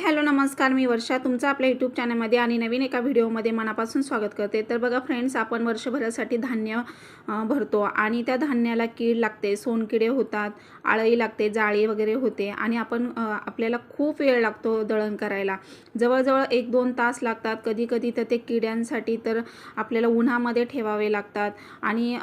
Hello नमस्कार. मी वर्षा तुमचं आपल्या यूट्यूब चॅनलमध्ये आणि नवीन एका व्हिडिओमध्ये मनापासून स्वागत करते. तर बघा फ्रेंड्स आपण वर्षभरासाठी धान्य भरतो आणि त्या धान्याला कीड लागते सोनकिडे होतात आळई लागते जाळी वगैरे होते आणि आपण आपल्याला खूप वेळ लागतो दळण करायला. जवळजवळ एक दोन तास लागतात. कधी कधी तर ते किड्यांसाठी तर आपल्याला उन्हामध्ये ठेवावे लागतात आणि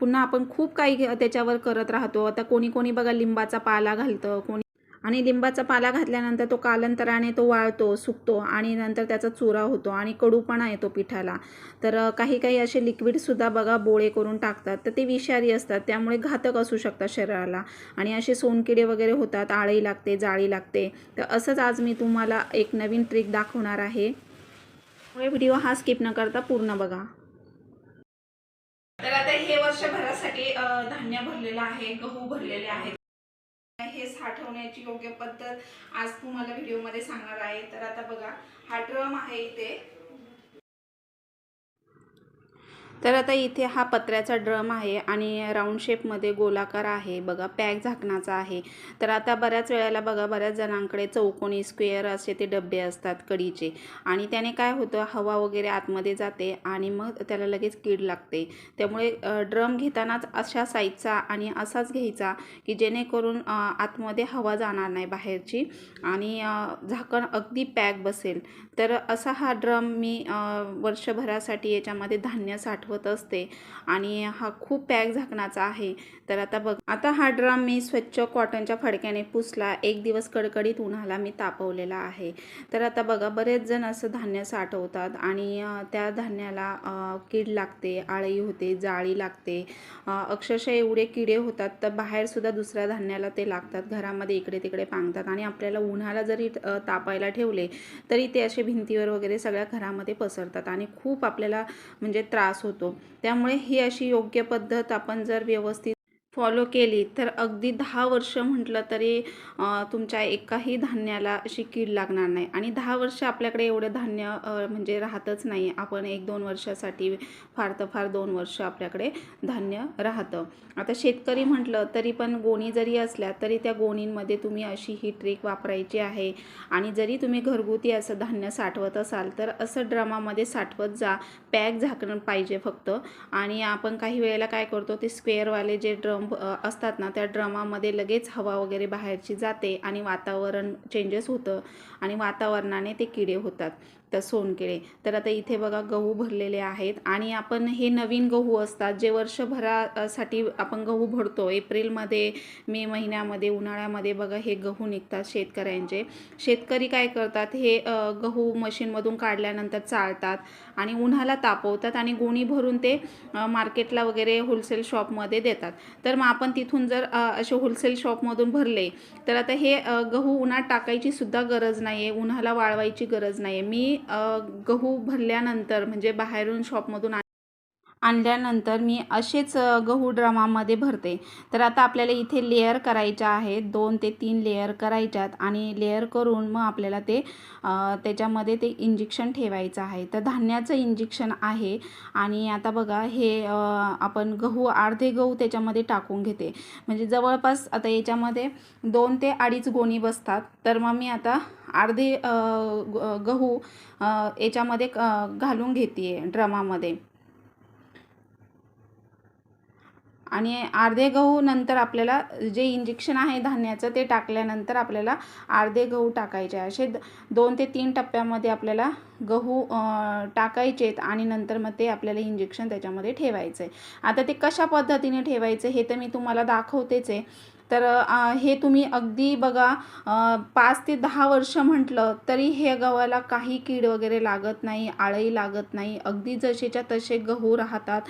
पुन्हा आपण खूप काही त्याच्यावर करत राहतो. आता कोणी कोणी बघा लिंबाचा पाला घालतं कोणी आणि लिंबाचा पाला घातल्यानंतर तो कालांतराने तो वाळतो सुकतो आणि नंतर त्याचा चुरा होतो आणि कडूपणा येतो पिठाला. तर काही काही असे लिक्विडसुद्धा बघा बोळे करून टाकतात. तर ते विषारी असतात. त्यामुळे घातक असू शकतात शरीराला. आणि असे सोनकिडे वगैरे होतात. आळी लागते जाळी लागते. तर असंच आज मी तुम्हाला एक नवीन ट्रिक दाखवणार आहे. त्यामुळे व्हिडिओ हा स्किप न करता पूर्ण बघा. तर आता हे वर्षभरासाठी धान्य भरलेलं आहे. गहू भरलेले आहेत. हे साठवण्याची योग्य पद्धत आज तुम्हाला व्हिडिओमध्ये सांगणार आहे. तर आता बघा हा ड्रम आहे इथे. तर आता इथे हा पत्र्याचा ड्रम आहे आणि राऊंड शेपमध्ये गोलाकार आहे. बघा पॅक झाकणाचा आहे. तर आता बऱ्याच वेळेला बघा बऱ्याच जणांकडे चौकोनी स्क्वेअर असे ते डबे असतात कडीचे. आणि त्याने काय होतं हवा वगैरे आतमध्ये जाते आणि मग त्याला लगेच कीड लागते. त्यामुळे ड्रम घेतानाच अशा साईजचा आणि असाच घ्यायचा की जेणेकरून आतमध्ये हवा जाणार नाही बाहेरची आणि झाकण अगदी पॅक बसेल. तर असा हा ड्रम मी वर्षभरासाठी याच्यामध्ये धान्य साठवत असते. आणि हा खूप पॅक झाकणाचा आहे. तर आता बघ आता हा ड्रम मी स्वच्छ कॉटनच्या फडक्याने पुसला. एक दिवस कडकडीत उन्हाला मी तापवलेला आहे. तर आता बघा बरेच जण असं धान्य साठवतात आणि त्या धान्याला कीड लागते आळी होते जाळी लागते. अक्षरशः एवढे किडे होतात तर बाहेरसुद्धा दुसऱ्या धान्याला ते लागतात. घरामध्ये इकडे तिकडे पांगतात आणि आपल्याला उन्हाला जरी तापायला ठेवले तरी ते असे भिंतीवर वगैरे सगळ्या घरामध्ये पसरतात आणि खूप आपल्याला म्हणजे त्रास होतो. त्यामुळे ही अशी योग्य पद्धत आपण जर व्यवस्थित फॉलो केली तर अगदी दहा वर्ष म्हटलं तरी तुमच्या एकाही धान्याला अशी कीड लागणार नाही. आणि दहा वर्ष आपल्याकडे एवढं धान्य म्हणजे राहतच नाही. आपण एक दोन वर्षासाठी फार तर फार दोन वर्ष आपल्याकडे धान्य राहतं. आता शेतकरी म्हटलं तरी पण गोणी जरी असल्या तरी त्या गोणींमध्ये तुम्ही अशी ही ट्रिक वापरायची आहे. आणि जरी तुम्ही घरगुती असं धान्य साठवत असाल तर असं ड्रमामध्ये साठवत जा. पॅक झाकणं पाहिजे फक्त. आणि आपण काही वेळेला काय करतो ते स्क्वेअरवाले जे ड्रम असतात ना त्या ड्रमामध्ये लगेच हवा वगैरे बाहेरची जाते आणि वातावरण चेंजेस होतं आणि वातावरणाने ते किडे होतात. तर सोनकेळे तर आता इथे बघा गहू भरलेले आहेत आणि आपण हे नवीन गहू असतात जे वर्षभरासाठी आपण गहू भरतो. एप्रिलमध्ये मे महिन्यामध्ये उन्हाळ्यामध्ये बघा हे गहू निघतात शेतकऱ्यांचे. शेतकरी काय करतात? हे गहू मशीनमधून काढल्यानंतर चाळतात आणि उन्हाला तापवतात आणि गोणी भरून ते मार्केटला वगैरे होलसेल शॉपमध्ये देतात. तर मग आपण तिथून जर असे होलसेल शॉपमधून भरले तर आता हे गहू उन्हात टाकायची सुद्धा गरज नाही आहे उन्हाला वाळवायची गरज नाही आहे मी गहू भरल्यानंतर म्हणजे बाहेरून शॉपमधून आणल्यानंतर मी असेच गहू ड्रमामध्ये भरते. तर आता आपल्याला इथे लेअर करायच्या आहेत. दोन ते तीन लेअर करायच्यात आणि लेअर करून मग आपल्याला ते त्याच्यामध्ये ते इंजेक्शन ठेवायचं आहे. तर धान्याचं इंजेक्शन आहे आणि आता बघा हे आपण गहू अर्धे गहू त्याच्यामध्ये टाकून घेते. म्हणजे जवळपास आता याच्यामध्ये दोन ते अडीच गोणी बसतात. तर मग मी आता अर्धे गहू याच्यामध्ये घालून घेते ड्रमामध्ये. आणि अर्धे गहू नंतर आपल्याला जे इंजेक्शन आहे धान्याचं ते टाकल्यानंतर आपल्याला अर्धे गहू टाकायचे. असे द- दोन ते तीन टप्प्यामध्ये आपल्याला गहू टाकायचे टाकायचेत आणि नंतर मग ते आपल्याला इंजेक्शन त्याच्यामध्ये ठेवायचं आहे आता ते कशा पद्धतीने ठेवायचं हे तर मी तुम्हाला दाखवतेच आहे. तर हे तुम्ही अगदी बघा पाच ते दहा वर्ष म्हटलं तरी हे गव्हाला काही कीड वगैरे लागत नाही आळही लागत नाही. अगदी जसेच्या तसे गहू राहतात.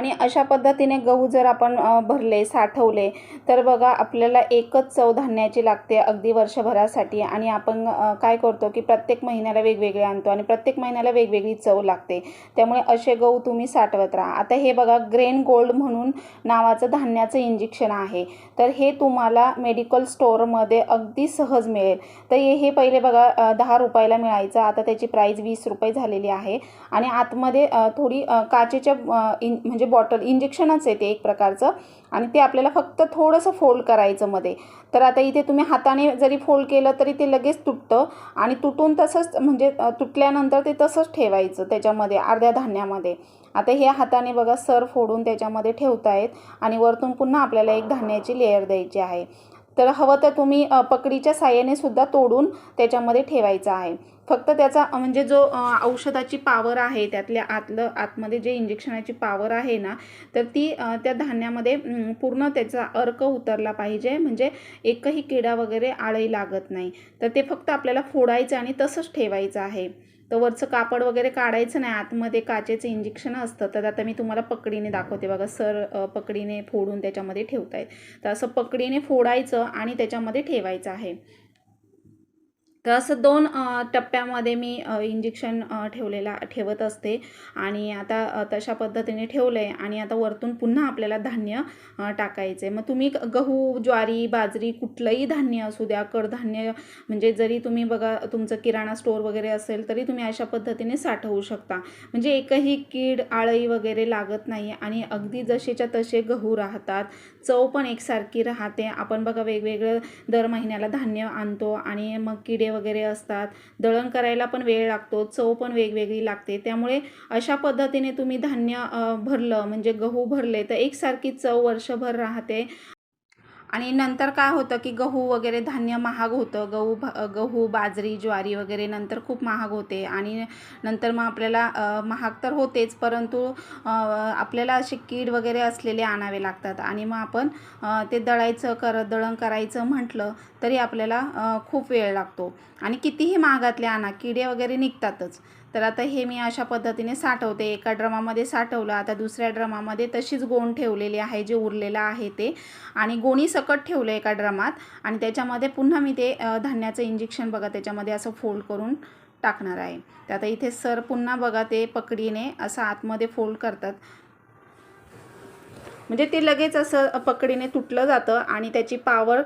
आणि अशा पद्धतीने गहू जर आपण भरले साठवले तर बघा आपल्याला एकच चव धान्याची लागते अगदी वर्षभरासाठी. आणि आपण काय करतो की प्रत्येक महिन्याला वेगवेगळे आणतो आणि प्रत्येक महिन्याला वेगवेगळी चव लागते. त्यामुळे असे गहू तुम्ही साठवत राहा. आता हे बघा ग्रेन गोल्ड म्हणून नावाचं धान्याचं इंजेक्शन आहे. तर हे तुम्हाला मेडिकल स्टोअरमध्ये अगदी सहज मिळेल. तर हे पहिले बघा दहा रुपयाला मिळायचं. आता त्याची प्राईस वीस रुपये झालेली आहे. आणि आतमध्ये थोडी काचेच्या इन म्हणजे बॉटल इंजेक्शनच आहे ते एक प्रकारचं. आणि ते आपल्याला फक्त थोडंसं फोल्ड करायचं मध्ये. तर आता इथे तुम्ही हाताने जरी फोल्ड केलं तरी ते लगेच तुटतं. आणि तुटून तसंच म्हणजे तुटल्यानंतर ते तसंच ठेवायचं त्याच्यामध्ये अर्ध्या धान्यामध्ये. आता हे हाताने बघा सर फोडून त्याच्यामध्ये ठेवतायत. आणि वरतून पुन्हा आपल्याला एक धान्याची लेअर द्यायची आहे. तर हवं तर तुम्ही पकडीच्या साह्याने सुद्धा तोडून त्याच्यामध्ये ठेवायचं आहे. फक्त त्याचा म्हणजे जो औषधाची पावर आहे त्यातल्या आतलं आतमध्ये जे इंजेक्शनाची पावर आहे ना तर ती त्या धान्यामध्ये पूर्ण त्याचा अर्क उतरला पाहिजे. म्हणजे एकही किडा वगैरे आळी लागत नाही. तर ते फक्त आपल्याला फोडायचं आणि तसंच ठेवायचं आहे. तर वरचं कापड वगैरे काढायचं नाही आतमध्ये काचेचं इंजेक्शन असतं. तर आता मी तुम्हाला पकडीने दाखवते बघा सर पकडीने फोडून त्याच्यामध्ये ठेवतायत. तर असं पकडीने फोडायचं आणि त्याच्यामध्ये ठेवायचं आहे. तर असं दोन टप्प्यामध्ये मी इंजेक्शन ठेवलेला ठेवत असते. आणि आता तशा पद्धतीने ठेवलं आहे आणि आता वरतून पुन्हा आपल्याला धान्य टाकायचं आहे मग तुम्ही गहू ज्वारी बाजरी कुठलंही धान्य असू द्या कडधान्य म्हणजे जरी तुम्ही बघा तुमचं किराणा स्टोअर वगैरे असेल तरी तुम्ही अशा पद्धतीने साठवू शकता. म्हणजे एकही कीड आळई वगैरे लागत नाही आणि अगदी जसेच्या तसे गहू राहतात चव पण एकसारखी राहते. आपण बघा वेगवेगळं दर महिन्याला धान्य आणतो आणि मग किडे वगैरे असतात. दळण करायला पण वेळ लागतो चव पण वेगवेगळी लागते. त्यामुळे अशा पद्धतीने तुम्ही धान्य भरलं म्हणजे गहू भरले तर एकसारखी चव वर्षभर राहते. आणि नंतर काय होतं की गहू वगैरे धान्य महाग होतं. गहू गहू बाजरी ज्वारी वगैरे नंतर खूप महाग होते. आणि नंतर मग आपल्याला महाग तर होतेच परंतु आपल्याला असे कीड वगैरे असलेले आणावे लागतात. आणि मग आपण ते दळायचं कर दळण करायचं म्हटलं तरी आपल्याला खूप वेळ लागतो. आणि कितीही महागातले आणा किडे वगैरे निघतातच. तर आता हे मी अशा पद्धतीने साठवते. एका ड्रमामध्ये साठवलं आता दुसऱ्या ड्रमामध्ये तशीच गोण ठेवलेली आहे जे उरलेलं आहे ते. आणि गोणी सकट ठेवलं एका ड्रमात आणि त्याच्यामध्ये पुन्हा मी ते धान्याचं इंजेक्शन बघा त्याच्यामध्ये असं फोल्ड करून टाकणार आहे. तर आता इथे सर पुन्हा बघा ते पकडीने असं आतमध्ये फोल्ड करतात. म्हणजे ते लगेच असं पकडीने तुटलं जातं आणि त्याची पावर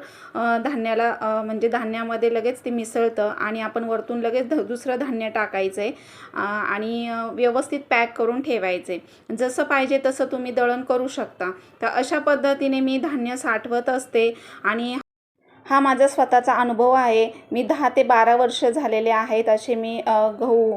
धान्याला म्हणजे धान्यामध्ये लगेच ते मिसळतं आणि आपण वरतून लगेच ध दुसरं धान्य टाकायचं आहे आणि व्यवस्थित पॅक करून ठेवायचे. जसं पाहिजे तसं तुम्ही दळण करू शकता. तर अशा पद्धतीने मी धान्य साठवत असते आणि हा माझा स्वतःचा अनुभव आहे. मी दहा ते बारा वर्ष झालेले आहेत. असे मी गहू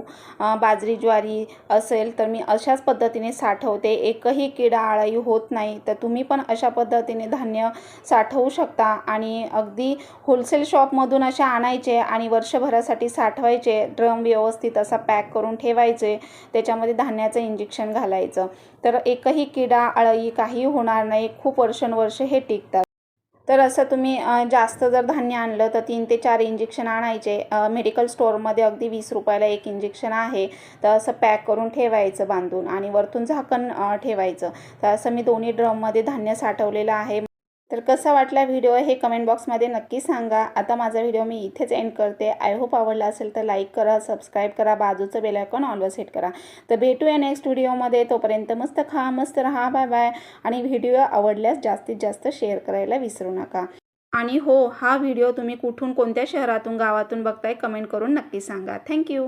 बाजरी ज्वारी असेल तर मी अशाच पद्धतीने साठवते. एकही किडा आळाई होत नाही. तर तुम्ही पण अशा पद्धतीने धान्य साठवू शकता आणि अगदी होलसेल शॉपमधून असे आणायचे आणि वर्षभरासाठी साठवायचे. ड्रम व्यवस्थित असा पॅक करून ठेवायचे. त्याच्यामध्ये धान्याचं इंजेक्शन घालायचं. तर एकही किडा आळी काही होणार नाही. खूप वर्षानुवर्ष हे टिकतात. तर असं तुम्ही जास्त जर धान्य आणलं तर तीन ते चार इंजेक्शन आणायचे. मेडिकल स्टोअरमध्ये अगदी वीस रुपयाला एक इंजेक्शन आहे. तर असं पॅक करून ठेवायचं बांधून आणि वरतून झाकण ठेवायचं. तर असं मी दोन्ही ड्रममध्ये धान्य साठवलेलं आहे. तर कसा वाटला व्हिडिओ हे कमेंट बॉक्समध्ये नक्की सांगा. आता माझा व्हिडिओ मी इथेच एंड करते. आय होप आवडला असेल तर लाईक करा सबस्क्राईब करा बाजूचं बेलायकॉन ऑलवर सेट करा. तर भेटूया नेक्स्ट व्हिडिओमध्ये. तोपर्यंत मस्त खा मस्त राहा बाय बाय आणि व्हिडिओ आवडल्यास जास्तीत जास्त शेअर करायला विसरू नका. आणि हो हा व्हिडिओ तुम्ही कुठून कोणत्या शहरातून गावातून बघताय कमेंट करून नक्की सांगा. थँक्यू